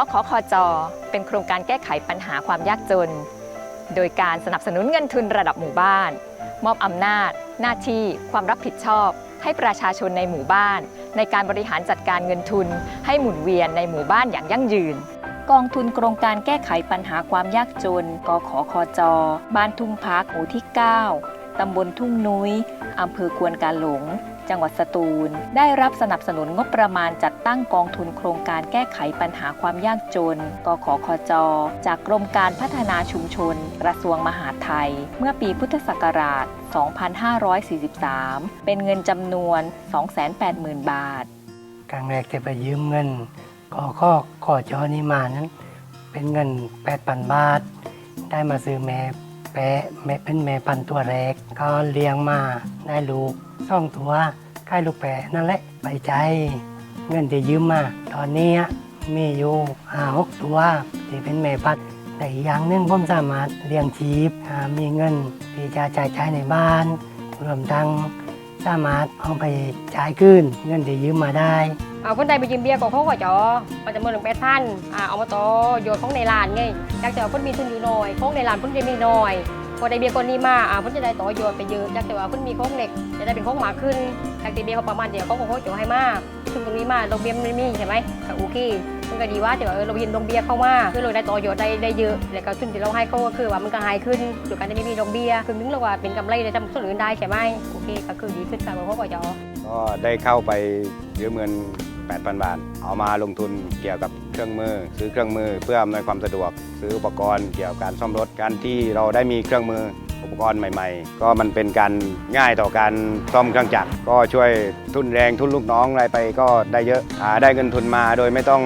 ก็ขอคอจอเป็นโครงการแก้ไขปัญหาความยากจน โดยการสนับสนุนเงินทุนระดับหมู่บ้าน มอบอำนาจ หน้าที่ ความรับผิดชอบ ให้ประชาชนในหมู่บ้าน ในการบริหารจัดการเงินทุน ให้หมุนเวียนในหมู่บ้านอย่างยั่งยืน กองทุนโครงการแก้ไขปัญหาความยากจน กขคจ บ้านทุ่งพักหมู่ที่ 9 ตำบลทุ่งนุ้ยอำเภอควนกาหลง จังหวัดสตูล ได้รับสนับสนุนงบประมาณจัดตั้งกองทุนโครงการแก้ไขปัญหาความยากจน กขคจ จากกรมการพัฒนาชุมชน กระทรวงมหาดไทย เมื่อปีพุทธศักราช 2543 เป็นเงินจำนวน 280,000 บาท ครั้งแรกที่ไปยืมเงินขอข้อขอจอนี้มานั้น เป็นเงิน 8,000 บาท ได้มาซื้อแม่ แปะแม่เป็นแม่พันตัวแรก ก็เลี้ยงมาได้ลูกสองตัวใกล้ลูกแปะนั่นแหละไปใจ เงินที่ยืมมา ตอนนี้มีอยู่ห้าหกตัวที่เป็นแม่พันแต่อย่างหนึงผมสามารถเลี้ยงชีพมีเงินที่จะจ่ายใช้ในบ้าน รวมทั้งสามารถเอาไปจ่ายคืนเงินที่ยืมมาได้ เอาคนใดไปยืมเบียร์ก็เขาก็จอมันจะมือหนึ่งแปดพันอ่าเอามาต่อโยนของในร้านไงอยากจะเอาคนมีทุนอยู่หน้อยของในร้านคนจะมีหน้อยพอได้เบียร์คนนี้มาอ่าคนจะได้ต่อโยนไปเยอะอยากจะว่าคนมีของเล็กจะได้เป็นของหมาขึ้นอยากจะเบียร์เขาประมาณเดียวเขาก็เขาจะให้มากทุนตรงนี้มาดอกเบียมันไม่มีใช่ไหมก็โอเคมันก็ดีว่าแต่ว่าเราเย็นดอกเบี้ยเข้ามาคือเราได้ต่อโยนได้ได้เยอะแล้วก็ทุนที่เราให้เขาก็คือว่ามันก็หายขึ้นโดยการที่ไม่มีดอกเบี้ยคือนึกเราว่าเป็นกำไรได้ทำส่วนอื่นได้ใช่ไหมโอเคก็คือดีขึ้นการบริโภคก็จอ ก็ได้เข้าไปยืมเงิน 8,000 บาท เอามาลงทุนเกี่ยวกับเครื่องมือ ซื้อเครื่องมือเพื่ออำนวยความสะดวก ซื้ออุปกรณ์เกี่ยวกับการซ่อมรถ การที่เราได้มีเครื่องมืออุปกรณ์ใหม่ ๆ ก็มันเป็นการง่ายต่อการซ่อมเครื่องจักร ก็ช่วยทุนแรงทุนลูกน้องอะไรไปก็ได้เยอะหาได้เงินทุนมาโดยไม่ต้อง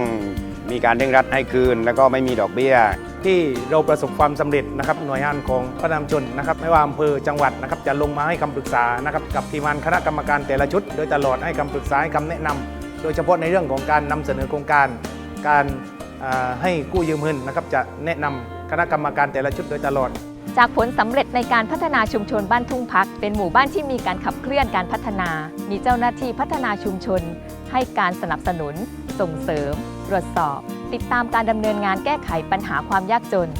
มีการเร่งรัดให้คืน แล้วก็ไม่มีดอกเบี้ย ที่เราประสบความสำเร็จนะครับหน่วยงานของพระนามชนนะครับไม่ว่าอำเภอจังหวัดนะครับจะลงมาให้คำปรึกษานะครับกับทีมงานคณะกรรมการแต่ละชุด โดยตลอดให้คำปรึกษาให้คำแนะนำโดยเฉพาะในเรื่องของการนำเสนอโครงการ การให้กู้ยืมเงินนะครับจะแนะนำคณะกรรมการแต่ละชุดโดยตลอด จากผลสำเร็จในการพัฒนาชุมชนบ้านทุ่งพัก เป็นหมู่บ้านที่มีการขับเคลื่อนการพัฒนา มีเจ้าหน้าที่พัฒนาชุมชน ให้การสนับสนุน ส่งเสริม ตรวจสอบ ติดตามการดำเนินงานแก้ไขปัญหาความยากจน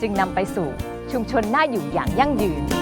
จึงนำไปสู่ชุมชนน่าอยู่อย่างยั่งยืน